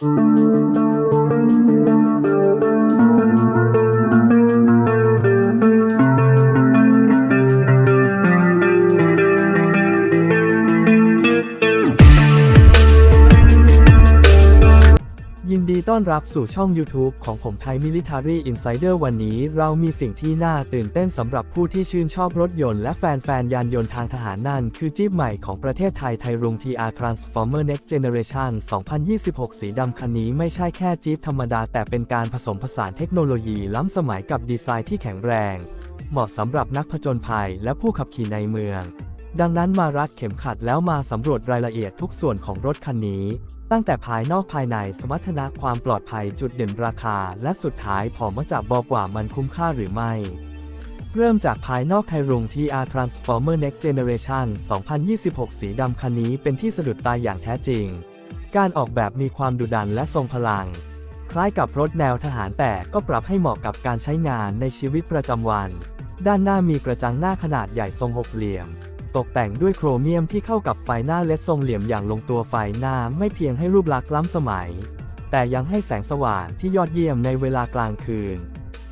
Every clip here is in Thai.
Música ยินดีต้อนรับสู่ช่อง YouTube ของผมไทย Military Insider วันนี้เรามีสิ่งที่น่าตื่นเต้นสำหรับผู้ที่ชื่นชอบรถยนต์และแฟนๆ ยานยนต์ทางทหารนั่น คือจี๊ปใหม่ของประเทศไทยไทยรุง TR Transformer Next Generation 2026 สีดำคันนี้ไม่ใช่แค่จี๊ปธรรมดา แต่เป็นการผสมผสานเทคโนโลยีล้ำสมัยกับดีไซน์ที่แข็งแรง เหมาะสำหรับนักผจญภัยและผู้ขับขี่ในเมือง ดังนั้นมารัดเข็มขัดแล้วมาสำรวจรายละเอียดทุกส่วนของรถคันนี้ ตั้งแต่ภายนอกภายในสมรรถนะความปลอดภัยจุดเด่นราคา และสุดท้ายพอมาจากบอกว่ามันคุ้มค่าหรือไม่ เริ่มจากภายนอกไทรุง TR Transformer Next Generation 2026 สีดำคันนี้เป็นที่สะดุดตาอย่างแท้จริง การออกแบบมีความดุดันและทรงพลัง คล้ายกับรถแนวทหารแต่ก็ปรับให้เหมาะกับการใช้งานในชีวิตประจำวัน ด้านหน้ามีกระจังหน้าขนาดใหญ่ทรงหกเหลี่ยม ตกแต่งด้วยโครเมียมที่เข้ากับไฟหน้าเลดทรงเหลี่ยมอย่างลงตัวไฟหน้าไม่เพียงให้รูปลักษณ์ล้ำสมัย แต่ยังให้แสงสว่างที่ยอดเยี่ยมในเวลากลางคืน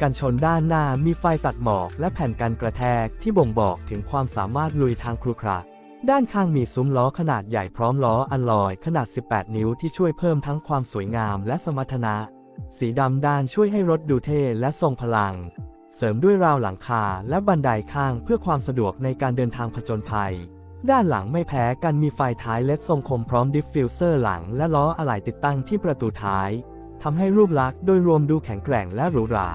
กันชนด้านหน้ามีไฟตัดหมอกและแผ่นกันกระแทกที่บ่งบอกถึงความสามารถลุยทางครุขระด้านข้างมีซุ้มล้อขนาดใหญ่พร้อมล้ออัลลอยขนาด 18 นิ้วที่ช่วยเพิ่มทั้งความสวยงามและสมรรถนะ สีดำด้านช่วยให้รถดูเท่และทรงพลัง เสริมด้วยราวหลังคาและบันไดข้างเพื่อความสะดวกในการเดินทางผจญภัย ด้านหลังไม่แพ้กันมีไฟท้ายเลดทรงคมพร้อมดิฟฟิวเซอร์หลังและล้ออะไหล่ติดตั้งที่ประตูท้ายทำให้รูปลักษณ์โดยรวมดูแข็งแกร่งและหรูหรา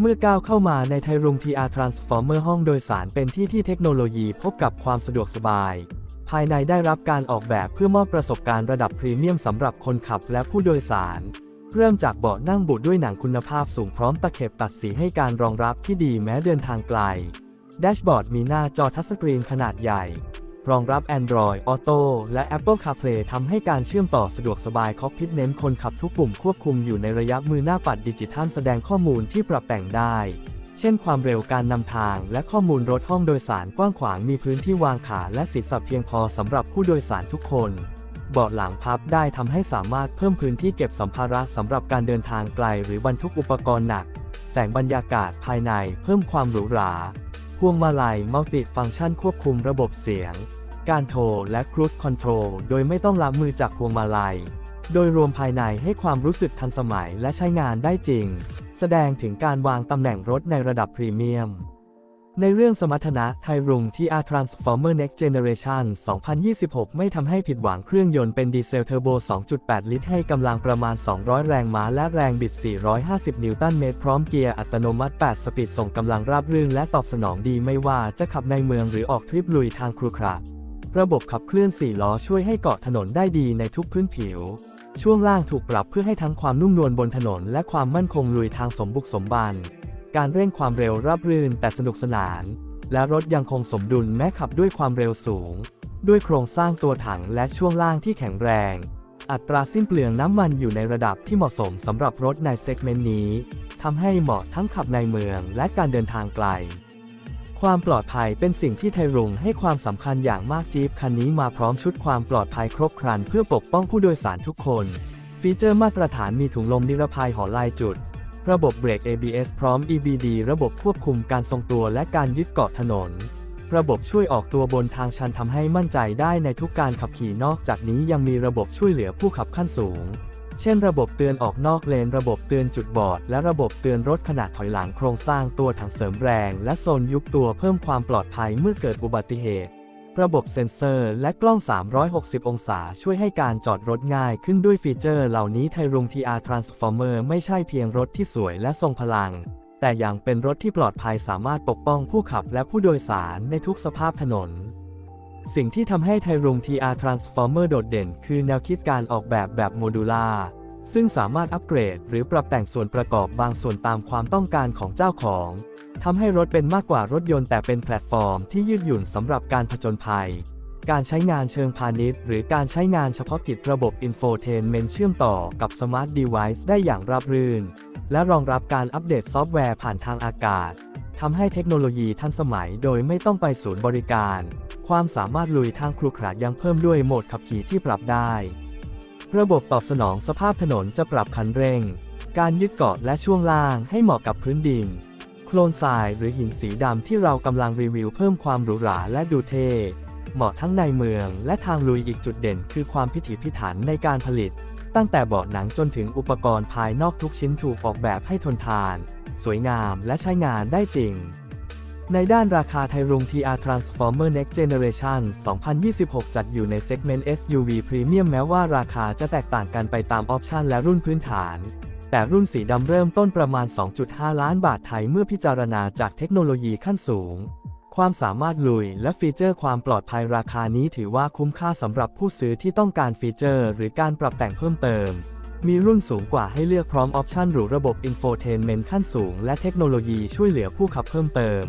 เมื่อก้าวเข้ามาในไทยรุง TR Transformer ห้องโดยสารเป็นที่ที่เทคโนโลยีพบกับความสะดวกสบาย ภายในได้รับการออกแบบเพื่อมอบประสบการณ์ระดับพรีเมียมสำหรับคนขับและผู้โดยสาร เริ่มจากเบาะนั่งบุด้วยหนังคุณภาพสูงพร้อมตะเข็บตัดสีให้การรองรับที่ดีแม้เดินทางไกล แดชบอร์ดมีหน้าจอทัชสกรีนขนาดใหญ่ รองรับ Android Auto และ Apple CarPlay ทำให้การเชื่อมต่อสะดวกสบายคอกพิทเน้นคนขับทุกปุ่มควบคุมอยู่ในระยะมือหน้าปัดดิจิทัลแสดงข้อมูลที่ปรับแต่งได้ เช่นความเร็วการนำทางและข้อมูลรถห้องโดยสารกว้างขวางมีพื้นที่วางขาและศีรษะเพียงพอสำหรับผู้โดยสารทุกคน เบาะหลังพับได้ทำให้สามารถเพิ่มพื้นที่เก็บสัมภาระสำหรับการเดินทางไกลหรือบรรทุกอุปกรณ์หนัก แสงบรรยากาศภายในเพิ่มความหรูหราพวงมาลัยมัลติฟังก์ชันควบคุมระบบเสียง การโทรและครู i คอนโทรลโดยไม่ต้องละมือจากพวงมาลัย โดยรวมภายในให้ความรู้สึกทันสมัยและใช้งานได้จริง แสดงถึงการวางตำแหน่งรถในระดับพรีเมียม ในเรื่องสมรรถนะไทยรุง TR Transformer Next Generation 2026 ไม่ทำให้ผิดหวังเครื่องยนต์เป็นดีเซลเทอร์โบ 2.8 ลิตรให้กำลังประมาณ 200 แรงม้าและแรงบิด 450 นิวตันเมตร พร้อมเกียร์อัตโนมัติ 8 สปีดส่งกำลังราบรื่นและตอบสนองดีไม่ว่าจะขับในเมืองหรือออกทริปลุยทางครุขระระบบขับเคลื่อน 4 ล้อช่วยให้เกาะถนนได้ดีในทุกพื้นผิว ช่วงล่างถูกปรับเพื่อให้ทั้งความนุ่มนวลบนถนน และความมั่นคงลุยทางสมบุกสมบัน การเร่งความเร็วราบรื่นแต่สนุกสนาน และรถยังคงสมดุลแม้ขับด้วยความเร็วสูง ด้วยโครงสร้างตัวถังและช่วงล่างที่แข็งแรง อัตราสิ้นเปลืองน้ำมันอยู่ในระดับที่เหมาะสมสำหรับรถในเซกเมนต์นี้ทำให้เหมาะทั้งขับในเมืองและการเดินทางไกล ความปลอดภัยเป็นสิ่งที่ไทยรุงให้ความสำคัญอย่างมากจี๊ปคันนี้มาพร้อมชุดความปลอดภัยครบครันเพื่อปกป้องผู้โดยสารทุกคน ฟีเจอร์มาตรฐานมีถุงลมนิรภัยหอลายจุด ระบบเบรก ABS พร้อม EBD ระบบควบคุมการทรงตัวและการยึดเกาะถนน ระบบช่วยออกตัวบนทางชันทำให้มั่นใจได้ในทุกการขับขี่นอกจากนี้ยังมีระบบช่วยเหลือผู้ขับขั้นสูง เช่น ระบบเตือนออกนอกเลน ระบบเตือนจุดบอด และระบบเตือนรถขณะถอยหลังโครงสร้างตัวถังเสริมแรง และโซนยุบตัวเพิ่มความปลอดภัยเมื่อเกิดอุบัติเหตุ ระบบเซ็นเซอร์และกล้อง 360 องศาช่วยให้การจอดรถง่ายขึ้นด้วยฟีเจอร์เหล่านี้ไทรุง TR Transformer ไม่ใช่เพียงรถที่สวยและทรงพลัง แต่ยังเป็นรถที่ปลอดภัยสามารถปกป้องผู้ขับและผู้โดยสารในทุกสภาพถนน สิ่งที่ทำให้ไทรุง TR Transformer โดดเด่น คือแนวคิดการออกแบบแบบโมดูล่าซึ่งสามารถอัปเกรด หรือปรับแต่งส่วนประกอบบางส่วนตามความต้องการของเจ้าของ ทำให้รถเป็นมากกว่ารถยนต์แต่เป็นแพลตฟอร์มที่ยืดหยุ่นสำหรับการผจญภัย การใช้งานเชิงพาณิชย์ หรือการใช้งานเฉพาะกิจระบบ Infotainment เชื่อมต่อกับ Smart Device ได้อย่างราบรื่น และรองรับการอัปเดตซอฟต์แวร์ผ่านทางอากาศทำให้เทคโนโลยีทันสมัยโดยไม่ต้องไปศูนย์บริการ ความสามารถลุยทางครุขระยังเพิ่มด้วยโหมดขับขี่ที่ปรับได้ ระบบตอบสนองสภาพถนนจะปรับคันเร่ง การยึดเกาะและช่วงล่างให้เหมาะกับพื้นดิน โคลนทรายหรือหินสีดำที่เรากำลังรีวิวเพิ่มความหรูหราและดูเท่เหมาะทั้งในเมืองและทางลุยอีกจุดเด่นคือความพิถีพิถันในการผลิต ตั้งแต่เบาะหนังจนถึงอุปกรณ์ภายนอกทุกชิ้นถูกออกแบบให้ทนทาน สวยงามและใช้งานได้จริง ในด้านราคาไทยรุง TR Transformer Next Generation 2026 จัดอยู่ในเซกเมนต์ SUV Premium แม้ว่าราคาจะแตกต่างกันไปตามออปชันและรุ่นพื้นฐาน แต่รุ่นสีดำเริ่มต้นประมาณ 2.5 ล้านบาทไทยเมื่อพิจารณาจากเทคโนโลยีขั้นสูง ความสามารถลุยและฟีเจอร์ความปลอดภัยราคานี้ถือว่าคุ้มค่าสำหรับผู้ซื้อที่ต้องการฟีเจอร์ หรือการปรับแต่งเพิ่มเติม มีรุ่นสูงกว่าให้เลือกพร้อมออปชันหรูระบบ Infotainment ขั้นสูง และเทคโนโลยีช่วยเหลือผู้ขับเพิ่มเติม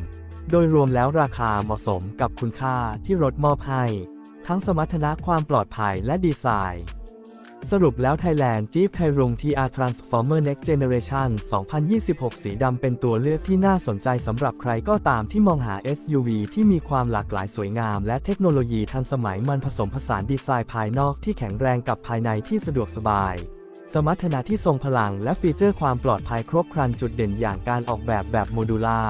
โดยรวมแล้วราคาเหมาะสมกับคุณค่าที่รถมอบให้ ทั้งสมรรถนะความปลอดภัยและดีไซน์ สรุปแล้ว Thailand Jeep k a i r u n g TR Transformer Next Generation 2026 สีดำเป็นตัวเลือกที่น่าสนใจสำหรับใครก็ตามที่มองหา SUV ที่มีความหลากหลายสวยงาม และเทคโนโลยีทันสมัยมันผสมผสานดีไซน์ภายนอกที่แข็งแรงกับภายในที่สะดวกสบาย สมรรถนะที่ทรงพลังและฟีเจอร์ความปลอดภัยครบครันจุดเด่นอย่างการออกแบบแบบโมดูล่า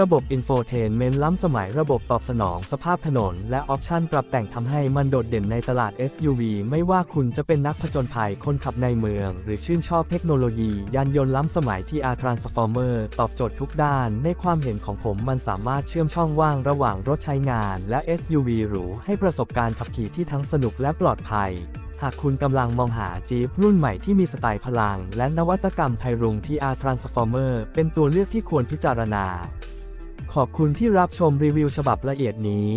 ระบบอินโฟเทนเมนต์ล้ำสมัยระบบตอบสนองสภาพถนน และออปชันปรับแต่งทำให้มันโดดเด่นในตลาด SUV ไม่ว่าคุณจะเป็นนักผจญภัยคนขับในเมือง หรือชื่นชอบเทคโนโลยี ยานยนต์ล้ำสมัยที่ R Transformer ตอบโจทย์ทุกด้าน ในความเห็นของผมมันสามารถเชื่อมช่องว่างระหว่างรถใช้งาน และ SUV หรูให้ประสบการณ์ขับขี่ที่ทั้งสนุกและปลอดภัยหากคุณกำลังมองหาจีปรุ่นใหม่ที่มีสไตล์พลัง และนวัตกรรมไทยรุงที่ R Transformer เป็นตัวเลือกที่ควรพิจารณา ขอบคุณที่รับชมรีวิวฉบับละเอียดนี้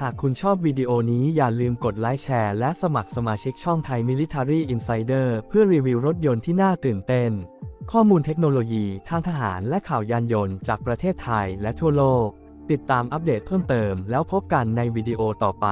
หากคุณชอบวิดีโอนี้อย่าลืมกดไลค์แชร์และสมัครสมาชิกช่องไทย Military Insider เพื่อรีวิวรถยนต์ที่น่าตื่นเต้น ข้อมูลเทคโนโลยีทางทหารและข่าวยานยนต์จากประเทศไทยและทั่วโลก ติดตามอัปเดตเพิ่มเติมแล้วพบกันในวิดีโอต่อไป